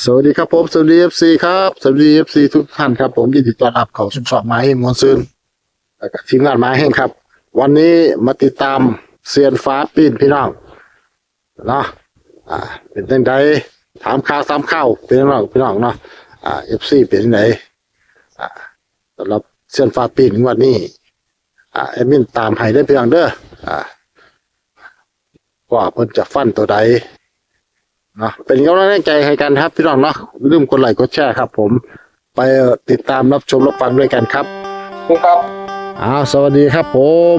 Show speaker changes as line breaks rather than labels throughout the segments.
สวัสดีครับผมสวัสดีเอฟซีครับสวัสดีเอฟซีทุกท่านครับผมยินดีต้อนรับเข้าสู่ช่องไม้มอนซืนแล้วก็ทีมงานไม้แห้งครับ วันนี้มาติดตามเซียนฟ้าปีนพี่น้องเนาะอ่าเป็นยังไงถามข่าวถามข้าวเป็นยังไงพี่น้องเนาะอ่าเอฟซีเป็นยังไงอ่าสำหรับเซียนฟ้าปีนวันนี้อ่าแอดมินตามให้ได้เพียงเด้ออ่าว่าเพิ่นจะฟันตัวใด นาะเป็นกำลังใจให้กันครับพี่น้องเนาะอย่าลืมกดไลค์กดแชร์ครับ ผมไปติดตามรับชมรับฟังด้วยกันครับ
ครับ
อ้าวสวัสดีครับผม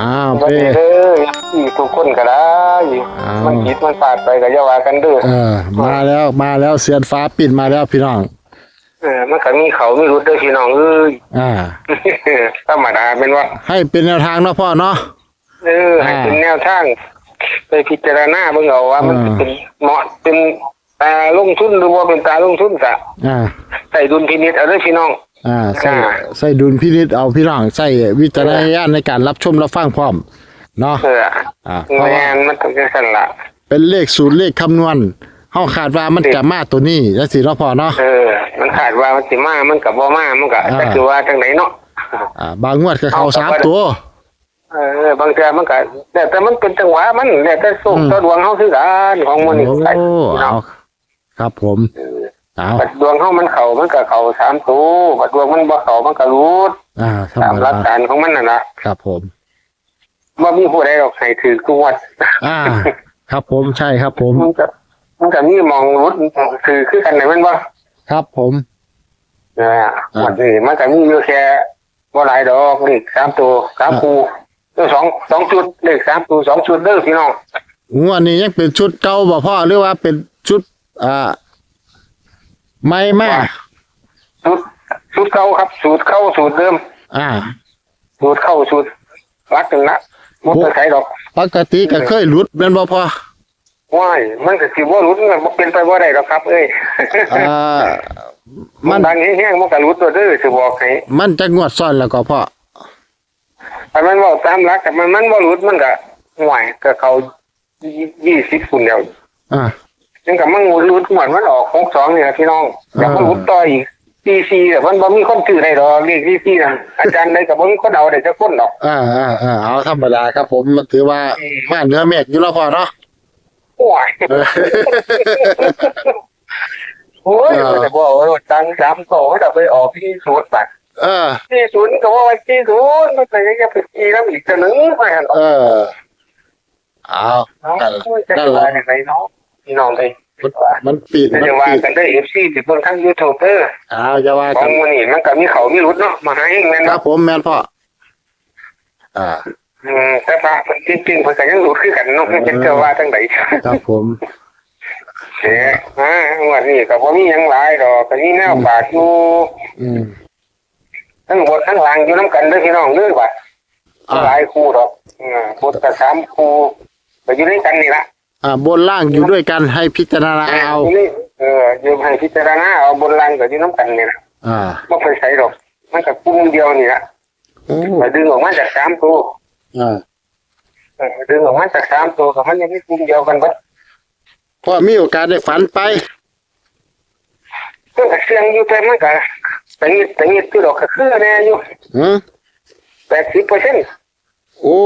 อ้าว
สวัส
เป้
ดีเด้อที่ทุกคนก็ได้
อ้าว
มันผิดมันพลาดไปก็อย่าว่ากันเด้อ
เออ มาแล้วมาแล้วเสียนฟ้าปิ่นมาแล้วพี่น้อง
เออมันก็มีเขามีรุดเด้อพี่น้องเอ้ย
อ่า
ธรรมดาเป็นว่า
ให้เป็นแนวทางเนาะพ่อเนาะ
เออให้เป็นแนวทาง ไปพิจารณาเบิ่งเอาว่ามัน
อ่า
เป็นเหมาะเป็นตาลงทุนหรือว่าเป็นตาลงทุนกะ
อ่า
ใส่ดุลพินิจเอาเด้อพี่น้อง
อ่าใส่
อ่า
ใส่ดุลพินิจเอาพี่น้องใส่วิจารณญาณในการรับชมรับฟังพร้อมเนาะ
เออ
อ่าเพราะ
งา
ว่าน
มันต้องจังซั่นล่ะ
เป็นเลขสูตรเลขคำนวณเฮาคาดว่ามันจะมาตัวนี้จังซี่เนาะพ่อเนาะ
เออ มันขาดว่ามันสิมา มันก็บ่มา มันก็
อ่า
จะคือว่าจังไหนเนาะ
อ่าบางงวดก็เข้าสามตัว
เออบางเทื่อมันก็แต่แต่มันเป็นจังหวะมันแต่แต่สุก
อืม
ตัวดวงเฮาคือกันของมันนี่
โอ้
ไอ้
เอาครับผมเอา
บัดดวงเฮามันเข้ามันก็เข้าสามตัวบัดดวงมันบ่เข้ามันก็รูด
อ่า
ตามหลั
ดก
การของมันน่ะนะครับ
ผม
บ่ามีผู้ใดหรอกให้ถือทุกวัด
อ่า ครับผมใช่ครับผม
มันก็มันก็มีมองรูดคือคือกันได้แม่นบ่
ครับผม
เออวันนี้มันก็มีอยู่แค่บ่หลายดอกเลขสามตัวสามคู่ เออสองสองชุดเลขสามตัวสองชุดเด้อพี่น้อง
งวดนี้ยังเป็นชุดเก่าบ่พ่อหรือว่าเป็นชุดอ่าไม่มา
สูตรสูตรเก่าครับ สูตรเข้าสูตรเดิม
อ่า
สูตรเข้าสูตรรักกันละมันจะใช้ดอก
ปกติก็เคยหลุดแม่นบ่พ่อ
ว้ายมันก็สิบ่รุดมันบ่เป็นไปบ่ได้หรอกครับ เอ้ย
อ่า
มั
มันน
ดังแห้งๆมันก็รุดตัวเด้อสิบอกให้
มันจะงวดซ้อนแล้วก็พ่อ
ถ้ามันเว้าตามหลักแต่มันมันบ่รุดมันก็ห่วยก็เขา20ฝุ่นเดียว
อ่า
จังก็มันรุดหมดมันออก62นี่ล่ะพี่น้องอยากมัน
อ่า
รุดต่ออีกซีแต่มันบ่มีคนซื้อให้ดอกเลขซีนั่นอาจารย์ใดก็บ่มีคนเอาได้จักคนดอก
อ่าอ่าอ่าเอาธรรมดาครับ ผมมันถือว่ามาเหนือเมฆอยู่แล้วพ่อเนาะ
โอ้ย
เออ
โอ้ย
เออ
แต่บอกว่าตังสามโตจะไปออกที่สูตรบัตร
เออ
ที่ศูนย์ก็ว่าที่ศูนย์มันไปยังไปอีแล้วอีกจะนึงไปหัน
เออเอา
น้อง
นั่น
ช่วยจะ
นั่นแห
ว่า
ละ
อย่างไรน้องพี่น้องเลย
มันมันปิด
จะ
มัน
ว่า
ปิด
กันได้เอฟซีที่เบิ่งทั้งยูทูบเบอร์
เอาจะว่า
ขอ
กั
ง
น
มันนี่มันก็มีเขามีรุดเนาะมาให้เองแม่น
ครับ
เนาะ
ผมแม่นพ่ออ่า
อืมแต่พระมันจริงๆเพิ่นก็ยังรุดคือกันเนาะมันจะว่าทั้งไหน
ครับผม
เอ๊ะฮะวันนี้ก็บ่มีหยังหลายดอกก็มีแนวฝากอยู่
อืม
ทั้งบนทั้งล่างอยู่น้ำกันเด้อพี่น้องเด้อบัด
อ่า
หลายคู่ดอกอืมบทกสามคู่ก็อยู่ด้วยกันนี่ละ
อ่าบนล่างอยู่ด้วยกันให้พิจารณาเอา
ยู่นี่เอออยู่ให้พิจารณาเอาบนล่างก็อยู่น้ำกันนี่ละ
อ่า
ไม่เคยใส่ดอก มันกับกุ้งเดียวนี่ละ
โอ้
แต่ดึงออกมาจากสามตัว
อ่า
เออดึงออกมาจากสามตัวกับมันยังไม่กุ้งเดียวกันเบัด
พ่อมีโอกาสได้ฝันไป
ก็เสียงอยู่แต่มันก็ แต่นิดแต่นิดที่ดอกก็คือแน่อยู่
หือ
แปดสิบเปอร์เซ็นต์
โอ้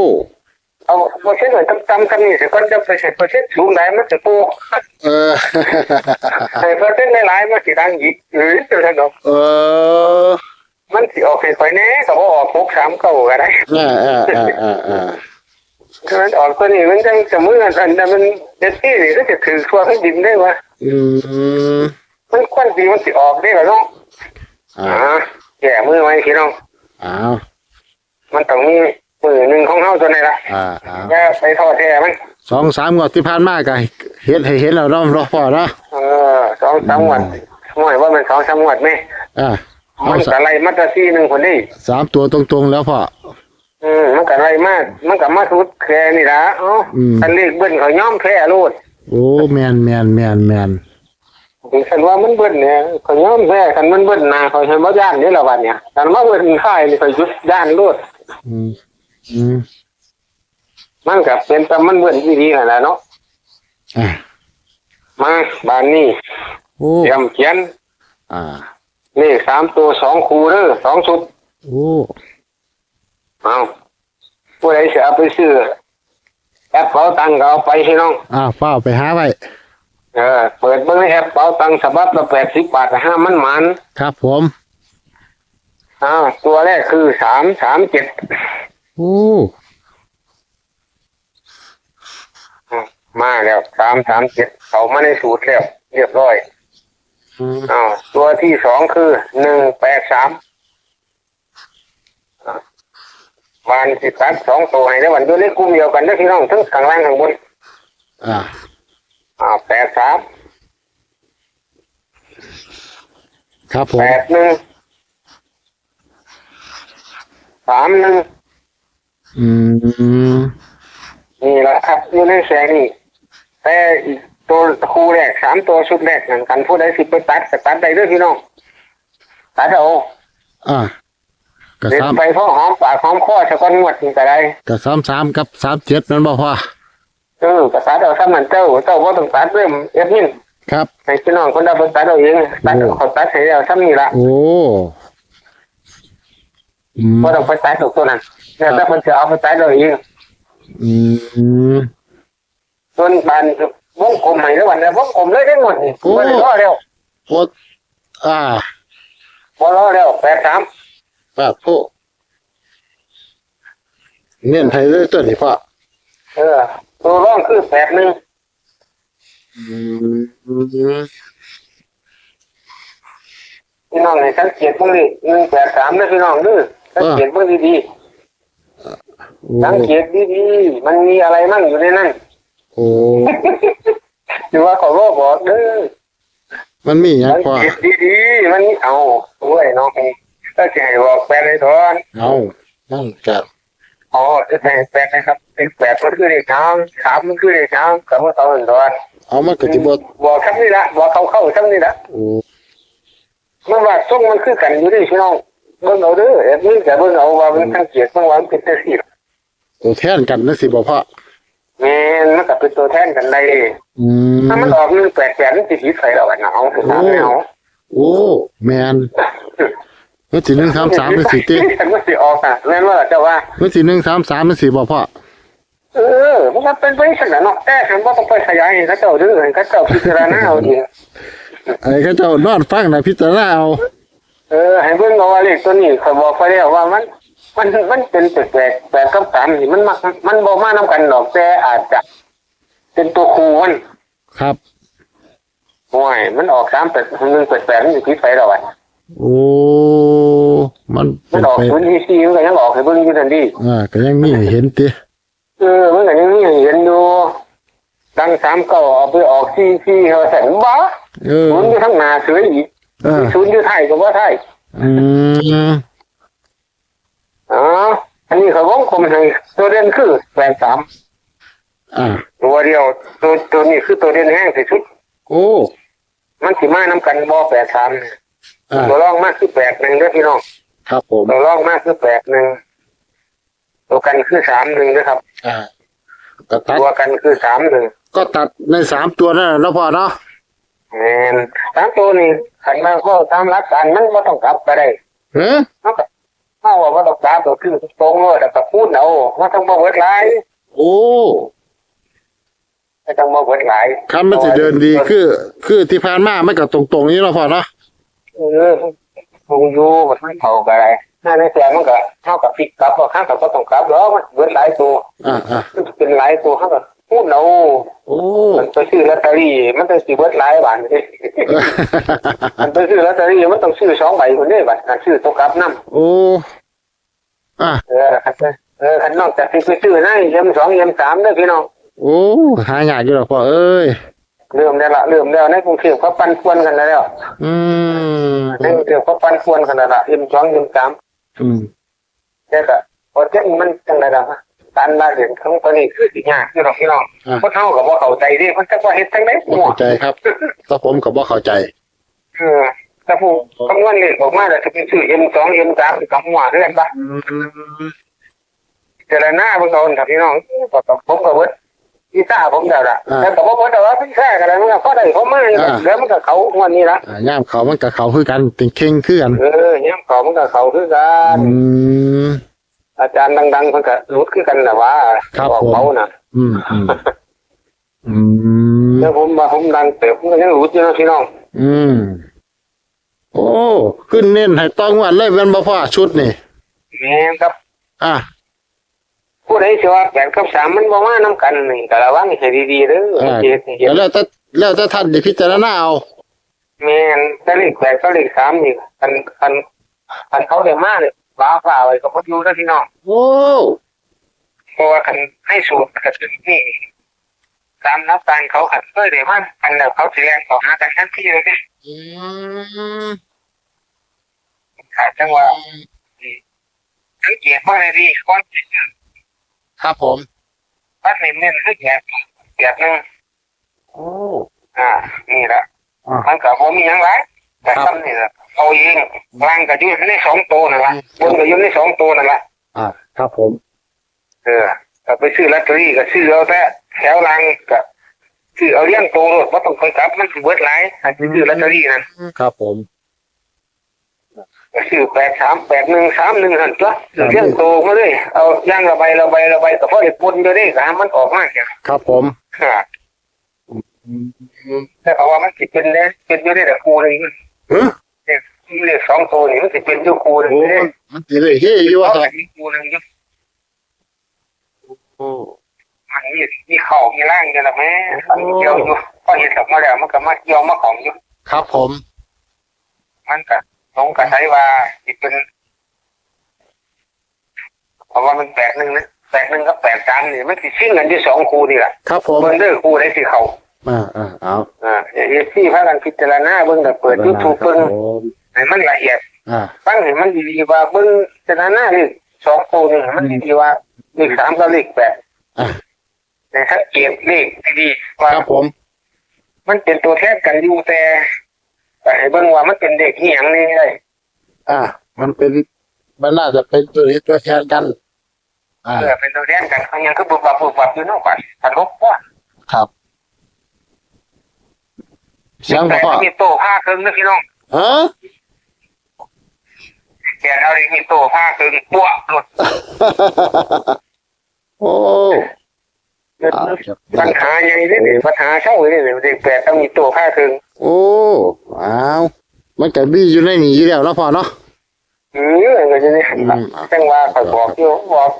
เอาเปอร์เซ็นต์หน่อยต่ำๆกันนี่สิก่อนจะไปใส่เปอร์เซ็นต์สูงได้มันจะโต
เออ
ใส่เปอร์เซ็นต์หลายๆมันสิดังอีกหรือจะได้ดอก
เออ
มันสิออกให้ข่อยแน่ก็บ่ออกพกสามเก้าก็ได้
อ่าอ่าอ่าอ่าอ่า
ถ้ามันออกตัวนี้มันจังเสมอกันอันนั้นมันเด็ดที่นี่ก็จะถือทั่วให้ดินได้วะ
อืม
มันควันสีมันสิออกได้เหรอน้อง
อ่า
อ่าแย่มือไว้พี่น้อง
อ้าว
มันต้องมีมือหนึ่งของเฮาตัวนี้ละ
อ่าอ้าว
แย่ไปทอดแท้มัน
สองสามงวดที่ผ่านมาก็เห็นให้เห็นแล้วเนาะรอพ่อเนาะ
เออสองสามวันหน่วยว่ามันสองสามวันไหม
อ่า
มั
เอา
น
สา
ก็ไล่มาตราซีหนึ่งคนนี้
สามตัวตรงๆแล้วพ่อ
อืมมันก็ไล่มามันก็มาสุดแค่นี่ละเอ้า
อืม
อันเลขเบิ้ลเขาย่อมแพ้โลด
โอ้แมนแมนแมนแมน
ถึงฉันว่ามันเบิ้ลเนี่ยเขาย้อมแพ้คันมันเบิ้ลหนาเขาเห็นว่าย่านนี่ละวันเนี่ยแต่ว่าเบิ้ลค่ายนี่เขายุดย่านโลด
อืมอืม
มันกับเป็นแต่มันเบิ้ลที่ดีนั่นแหละเนาะ
อ่า
มาบานนี้
โอ้
เตรียมเขียน
อ่า
เลขสามตัวสองคูเด้อสองชุด
โอ้
เอาผู้ใดจะเอาไปซื้อแอปเป๋าตังค์ก็เอาไปพี่น้อง
อ่าเฝ้าไปหาไว้
เออเปิดเบิ่งในแอปเป๋าตังค์ฉบับละแปดสิบบาทห้ามันหมัน
ครับผม
อ้าวตัวแรกคือสามสามเจ็ด
โอ้
มาแล้วสามสามเจ็ดเขามาในสูตรแล้วเรียบร้อย
อืม
อ้าวตัวที่สองคือหนึ่งแปดสามบานสิตัดสองตัวให้ได้วันด้วยเลขกลุ่มเดียวกันเด้อพี่น้องทั้งข้างล่างข้างบน
อ่า
อ้าวแปดสาม
ครับผม
แปดหนึ่งสามหนึ่ง
อืม
นี่แหละครับอยู่ในแสงนี่แต่อีกตัวคู่แรกสามตัวชุดแรกนั่นกันผู้ใดสิไปตัดก็ตัดได้เด้วยพี่น้องตัดเอา
อ่ากับ
เด็ด
สาม
ไปเพราะหอมปากหอมคอสะก้อนงวดนี่ก็ได้
กับสามสามกับสามเจ็ดนั่นบ่พ่อ
เออก็ตัดเอาซ้ำมันเจ้าเจ้าว่าต้องตัดเริ่มเอ็ดมิน
ครับ
ให้พี่น้องคนได้ไปตัดเอาเองตัด
โอ้
เขาตัดให้เอาซ้ำนี่ละ
โอ้อืม
ว่าต้องไปตัดถูกตัวนั้นแล้วถ้ามันจะเอาไปตัดเอาเอง
อืม
ส่วนบานวงกลมให้แล้ววันนี้วงกลมเลยได้หมดนี่
โอ้
บ่ได้รอแล้ว
โคตรอ่า
บ่รอแล้วแปดสาม
ปาดโทเน้นให้เลยตัวนี้พ่อ
เออ ตัวร่องคือแปดหนึ่ง
อืม
พี่น้องในสังเกตเบิ่งดิหนึ่งแปดสามนะพี่น้องเด้อสังเกตเบิ่งดี
โอ้
ๆสังเกตดีๆมันมีอะไรมั่งอยู่ในนั้น
โอ้
หรือว่าเขาบอกบอกเด้อ
มันมีหยัง
สัง
พ่อ
เกตดีๆมันมีเอาโอ้ยน้องถ้าจะให้บอกแปดเลยทอน
เอานั่นกับ
อ๋อจะให้แปดนะครับเป็นแปดมันคือเลขช้างสามมันคือเลขช้างกับว่าตอนทอน
เอามันก็สิบ่
บอกคำนี้ละบอกเขาเข้าคำนี้ละ
โอ้
มันว่าส่งมันคือกันอยู่ดิพี่น้องเบิ่งเอาเด้อเอ็ดนี่แต่เบิ่งเอาว่ามันสังเกตมันว่ามันเป็นตัวสิ
ตัวแทนกันนั่นสิบ่พ่อ
แม่นมันก็เป็นตัวแทนกันได้
อืม
ถ้ามันออกหนึ่งแปดแปดมันสิผิดใส่เราอะนะเอาคือตามไม่เอา
โอ้ แมน มันสิหนึ่งสามสามมันสิติ
มันสิออกอะแม่นว่าเจ้าว่า
มันสิหนึ่งสามสามมันสิบ่พ่อ
เออมันก็เป็นไปสักหน่อยเนาะแต่ฉันว่าต้องไปขยายให้เขาเจ้าเด้อให้เขาเจ้าพิจารณาเอาเอง
ไอ้เขาเจ้านอนฟังนะพิจารณาเอา
เออให้เบิ่งเอาว่าเลขตัวนี้เขาบอกไปแล้วว่ามัน มันมันเป็นแปลกแปลกแปลกกับสามนี่มันมักมันบ่มานํกันดอกแต่อาจจะเป็นตัวคูมัน
ครับ
โอ้ยมันออกสามแปดหนึ่งแปดแปดมันสิผิดไปแล้วอะ
โอ้ มัน
มั
เป็นน
ออก
ไป
ศูนย์ที่สี่มันก็ยังออกให้เบิ่งอยู่ทันที
อ่าก็ยังมีให้เห็นติ
เออมันก็ยังมีให้เห็นอยู่ดังสามเก้าเอาไปออกสี่สี่เขาใส่บ้า
เออ
ศูนย์อยู่ทั้งหน้าเสืออีก
เออ
ศูนย์อยู่ไทายก็ว่าไทย
อืม
อ๋ออันนี้เขาวงกลมให้ตัวเด่นคือแปดสาม
อ่า
ตัวเดียวตัวตัวนี้คือตัวเด่นแห้งที่สุด
โอ้
มันสิมาน้ำกันบ่แปดสาม
อ่า
ตัวรองมากคือแปดหนึ่งเด้อพี่น้อง
ครับผม
ตัวรองมากคือแปดหนึ่งตัวกันคือสามหนึ่งนะครับ
อ่าก็ตัด
ตัวกันคือสามหนึ่ง
ก็ตัดในสามตัวนั่นแหละเนาะพ่อเนาะ
แมนสามตัวนี่ขันมาก็ตามหลักการมันไม่ต้องกลับไปได้
เฮ้ย
เขาก็เขาว่าบ่ต้องกลับก็คือตรงเลยแต่ก็พูดเอาว่าต้องบ่เบิดหลาย
โอ้
ไม่ต้องบ่เบิดหลาย
คันมันสิเดินดีคือ คือที่ผ่านมามันก็ตรงๆนี้เนาะพ่อเนาะ
เออ คงอยู่มันไม่เท่ากันไรถ้าในแต่มันก็เท่ากับพลิกกลับว่าข้างกับก็ต้องกลับแล้วมันเบิดหลายตัว
อ่าอ่า
เป็นหลายตัวเขาก็พูดเอา
โอ้
มันไปซื้อลอตเตอรี่มันต้องซื้อเบิดหลายบาทเลยมันไปซื้อลอตเตอรี่มันต้องซื้อสองใบคนนี้บัดซื้อตัวกลับน้ำ
โอ้อะ
เออคันเออคันนอกจากที่ไปซื้อนะเยี่ยมสองเยี่ยมสามเด้อพี่น้อง
โอ้หายากอยู่หรอกพ่อเอ้ย
เริ่มได้ละเริ่มแล้วในกรุงเทพเขาปันควรกันแล้ว
อืม
ในกรุงเทพเขาปันควรกันแล้วละเยี่ยมสองเยี่ยมสาม
อืม
แต่ก็พอเจ้ามันจังไรล่ะการมาเรียนของตัวนี้คือสิยากพี่น้องพี่น้อง
อะ
เพราะเท่ากับว่าเข้าใจดิมันจะว่าเฮ็ดจังได๋
บ่
หัว
เข้าใจครับถ้าผมก็บ่เข้าใจ
เออถ้าผู้คำนวณเลขออกมาแล้วจะเป็นชื่อ M2 M3 กับหัวเรื่องปะเจรหน้าเบิ่งเอาครับพี่น้องก็กับผมก็เบิด อีซ่าผมเดี๋ยวละ
อ่า
แต่ก็บอกว่าแต่ว่าพี่แค่กันแล้วมันก็พอได้เขามา
อ่า
แล้วมันก็เขางวันนี้ละ
อ่าย่ามเขามันกับเขาคือกันเป็นเข่งคือกัน
เออเนี่ยเขามันก็เขาคือกัน
อืม
อาจารย์ดังๆมันก็รู้คือกันนะว่า
ครับ
บอก
ผม
เขาน่ะ
อืมอืมอืม
แล้วผมมาผมดังเติบผมก็ยังรู้อยู่นะพี่น้อง
อืมโอ้ขึ้นเน้นให้ต้องวันเลยเป็นบ่พ่อชุดนี่
แม่นครับ
อะ
ผู้ใดสิว่าแปดกับสามมันบ่มานํกันนี่ก็ระวังให้ดีๆเด้อ
อ่า
เจ็ดเจ็ด
แล้วแต่แล้วแต่ท่านได้พิจารณาเอา
แม่นแต่เลขแปดก็เลขสามนี่คันคันคันเขาได้มาเนี่ยฟ้าฝ่าไว้ก็บ่อยู่นะพี่น้อง
โอ้
เพราะว่าคันให้สูตรก็คือนี่ตามนับการเขาขัดเคยได้มาอันแล้วเขาสิแรงต่อหากันทันทีเลยเด้
อืม
ขาดจังหวะสังเกตว่าอะไรดีก่อนสิซื้อ
ครับผม
พัดเน้นๆคือแกะแกะนึง
โอ้
อ่า นี่ละ
อ่า
มันก็บ่มีหยังหลายแต่
ครับ
ซ้ำนี่ละเอาเองล่างก็อยู่ในสองตัวนั่นละบนก็อยู่ในสองตัวนั่นละ
อ่า ครับผม
เออก็ไปซื้อลอตเตอรี่ก็ซื้อเอาแต่แถวล่างก็ซื้อเอาเลี้ยงตัวรถบ่ต้องไปกลับมันสิเบิดหลายอันที่ซื้อลอตเตอรี่นั่น
ครับผม
ก็ซื้อแปดสามแปดหนึ่งสามหนึ่งหันตัวซื้อเลี้ยงตัวมาเลย เอาย่างระบายระบายระบายก็พอได้ปนอยู่ได้สามมันออกมาแค่
ครับผม
ค่ะแต่เอาว่ามันสิเป็นเนี่ยเป็นอยู่ได้แต่ครูเลยมัน
เฮ้ย
เนี่ยเลขสองตัวนี่มันสิเป็นอยู่ครูเลย
โอ้มันมันสิเลยเฮ้ยอยู่ว่า
เอา
ครับ
แบบนี้ครูหนึงอยู่
โอ้
มันมีมีเข่ามีร่างอยู่ละแม่มันเกี่ยวอยู่พอเห็นออกมาแล้วมันก็มาเกี่ยวมาของอยู่
ครับผม
มันก็ ลงกระใช้ว่าสิเป็นเพราะว่ามันแปดหนึ่งนะแปดหนึ่งกับแปดสามนี่มันสิชิ่งกันที่สองครูนี่แหละ
ครับผม
เบิ้งเด้อครูได้สิเขา
อ่าอ่าเอา
อ่าเอฟซีพากันพิจารณาเบิ้งแต่เปิดยูทูบ
ครั
เบิ้ง
ผม
ให้มันละเอียด
อ่า
ฟังให้มันดีๆว่าเบิ้งพิจารณาเลขสองตัวนี่ให้มันดีๆว่าเลขสามกับเลขแปด
อ่า
ในสังเกตเลขดีๆว่า
ครับผม
มันเป็นตัวแทนกันอยู่แต่ แต่ให้เบิ่งว่ามันเป็นเด็กที่ยังนี่เลย
อ่า มันเป็นมันน่าจะเป็นตัวนี้ตัวแทนกัน อ่า
เออเป็นตัวแทนกันเขายังคือบุบบับบุบบับอยู่เนอกกันทันลบว่า
ครับเสียง
แต่
พ่อ
ถ้ามีโตผ้าครึ่งนะพี่น้อง
ฮะ
แกเอาเลยมีโตผ้าครึ่งปวกหลุด
โอ้อ่าครับ
ปัญหาใหญ่เลยปัญหาเช่าเลยเด็กแปดต้องมีโตผ้าครึ่ง
โอ้อ้าว มันก็บี้อยู่ในนี้อยู่แล้วเนาะพ่อเนาะ
เออก็จะนี่
อืม
จังว่าคอยบอกอยู่บอก